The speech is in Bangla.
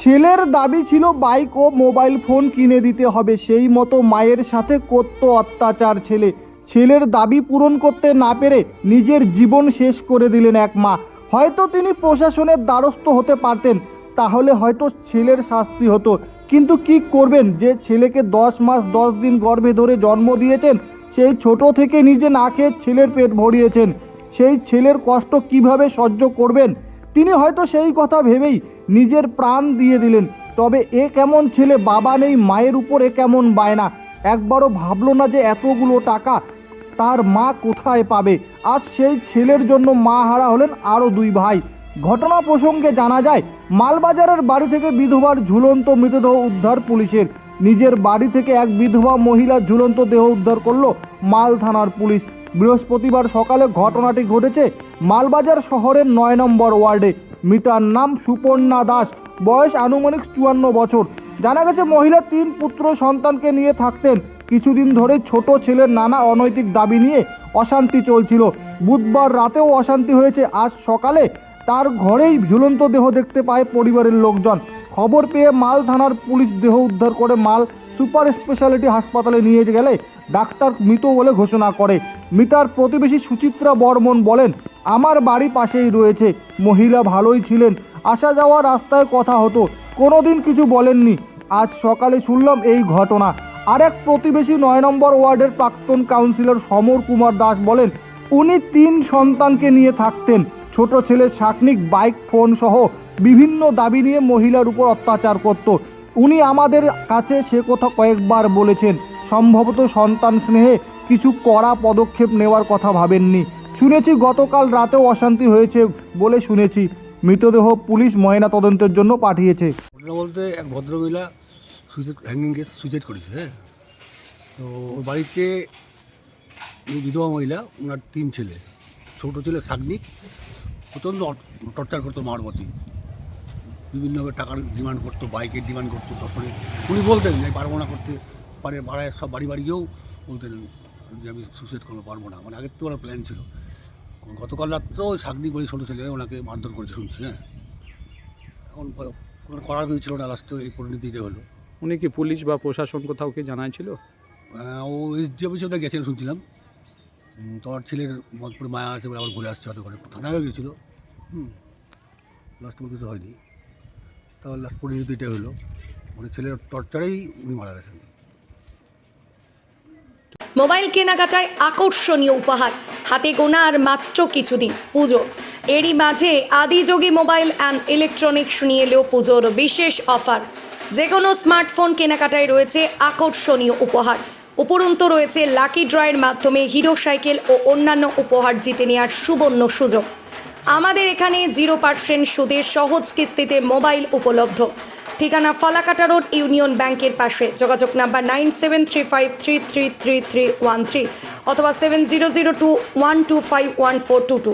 ছেলের দাবি ছিল বাইক ও মোবাইল ফোন কিনে দিতে হবে। সেই মতো মায়ের সাথে করত অত্যাচার ছেলে। ছেলের দাবি পূরণ করতে না পেরে নিজের জীবন শেষ করে দিলেন এক মা। হয়তো তিনি প্রশাসনের দ্বারস্থ হতে পারতেন, তাহলে হয়তো ছেলের শাস্তি হতো। কিন্তু কি করবেন যে ছেলেকে দশ মাস, দশ দিন গর্ভে ধরে জন্ম দিয়েছেন, সেই ছোট থেকে নিজে না খেয়ে ছেলের পেট ভরিয়েছেন। সেই ছেলের কষ্ট কীভাবে সহ্য করবেন? তিনি হয়তো সেই কথা ভেবেই নিজের প্রাণ দিয়ে দিলেন। তবে এ কেমন ছেলে, বাবা নেই, মায়ের উপরে কেমন বায়না। একবারও ভাবলো না যে এতগুলো টাকা তার মা কোথায় পাবে। আজ সেই ছেলের জন্য মা হারা হলেন আরও দুই ভাই। ঘটনা প্রসঙ্গে জানা যায়, মালবাজারের বাড়ি থেকে বিধবার ঝুলন্ত মৃতদেহ উদ্ধার পুলিশের। নিজের বাড়ি থেকে এক বিধবা মহিলা ঝুলন্ত দেহ উদ্ধার করল মাল থানার পুলিশ। বৃহস্পতিবার সকালে ঘটনাটি ঘটেছে মালবাজার শহরের নয় নম্বর ওয়ার্ডে। মৃতার নাম সুপর্ণা দাস, বয়স আনুমানিক চুয়ান্ন বছর। জানা গেছে মহিলা তিন পুত্র সন্তানকে নিয়ে থাকতেন। কিছুদিন ধরে ছোট ছেলের নানা অনৈতিক দাবি নিয়ে অশান্তি চলছিল। বুধবার রাতেও অশান্তি হয়েছে। আজ সকালে তার ঘরেই ঝুলন্ত দেহ দেখতে পায় পরিবারের লোকজন। খবর পেয়ে মাল থানার পুলিশ দেহ উদ্ধার করে মাল সুপার স্পেশালিটি হাসপাতালে নিয়ে গেলে ডাক্তার মৃত বলে ঘোষণা করে। মৃতার প্রতিবেশী সুচিত্রা বর্মন বলেন, আমার বাড়ি পাশেই রয়েছে, মহিলা ভালোই ছিলেন। আসা যাওয়া রাস্তায় কথা হতো, কোনোদিন কিছু বলেননি। আজ সকালে শুনলাম এই ঘটনা। আরেক প্রতিবেশী নয় নম্বর ওয়ার্ডের প্রাক্তন কাউন্সিলর সমর কুমার দাস বলেন, উনি তিন সন্তানকে নিয়ে থাকতেন। ছোট ছেলে শাকনিক বাইক ফোন সহ বিভিন্ন দাবি নিয়ে মহিলার উপর অত্যাচার করত। উনি আমাদের কাছে সে কথা কয়েকবার বলেছেন। সম্ভবত সন্তান স্নেহে কিছু কড়া পদক্ষেপ নেওয়ার কথা ভাবেননি। শুনেছি, গতকাল রাতেও অশান্তি হয়েছে বলে শুনেছি। মৃতদেহ পুলিশ ময়না তদন্তের জন্য পাঠিয়েছে। বলতে এক ভদ্রমহিলা সুইসাইড হ্যাঙ্গিং কেস সুইসাইড করেছে হ্যাঁ? তো ওর বাড়িতে বিধবা মহিলা, ওনার তিন ছেলে। ছোট ছেলে সাগনিক প্রচণ্ড টর্চার করতো মার প্রতি। বিভিন্নভাবে টাকার ডিমান্ড করতো বাইকের ডিমান্ড করতো তারপরে উনি বলতেন যে পারব না করতে। পারে পাড়ায় সব বাড়ি বাড়ি গিয়েও বলতেন যে আমি সুইসাইড করব পারব না। মানে আগের তো ওনার প্ল্যান ছিল। গতকাল রাত্রেও ওই সাগনিক বলে ছোটো ছেলে ওনাকে মারধর করেছে শুনছি হ্যাঁ। এখন কোনো করার কিছু ছিল না লাস্টে এই পরিণতিতে হলো। উনি কি পুলিশ বা প্রশাসন কোথাও কি জানাইছিল? আহ, ও এসডি অফিসে গেছেন শুনছিলাম। তোমার ছেলের মতপুরে মায়া আছে বলে আবার ঘুরে আসছে হয়তো করে থানায় গেছিল। হুম। লাস্ট কিছু হয়নি। তাহলে লাস্ট পরিণতি এটাই হলো মানে ছেলের টর্চারেই উনি মারা গেছেন। মোবাইল কেনাকাটায় আকর্ষণীয় উপহার। হাতে গোনা আর মাত্র কিছুদিন পুজো। এরই মাঝে আদিযোগী মোবাইল অ্যান্ড ইলেকট্রনিক্স নিয়ে এলেও পুজোর বিশেষ অফার। যে কোনো স্মার্টফোন কেনাকাটায় রয়েছে আকর্ষণীয় উপহার। উপরন্ত রয়েছে লাকি ড্রয়ের মাধ্যমে হিরো সাইকেল ও অন্যান্য উপহার জিতে নেওয়ার সুবর্ণ সুযোগ। আমাদের এখানে জিরো পার্সেন্ট সুদে সহজ কিস্তিতে মোবাইল উপলব্ধ। ঠিকানা ফালাকাটা রোড, ইউনিয়ন ব্যাংকের পাশে। যোগাযোগ number nine seven three five three three three three one three অথবা seven zero zero two one two five one four two two.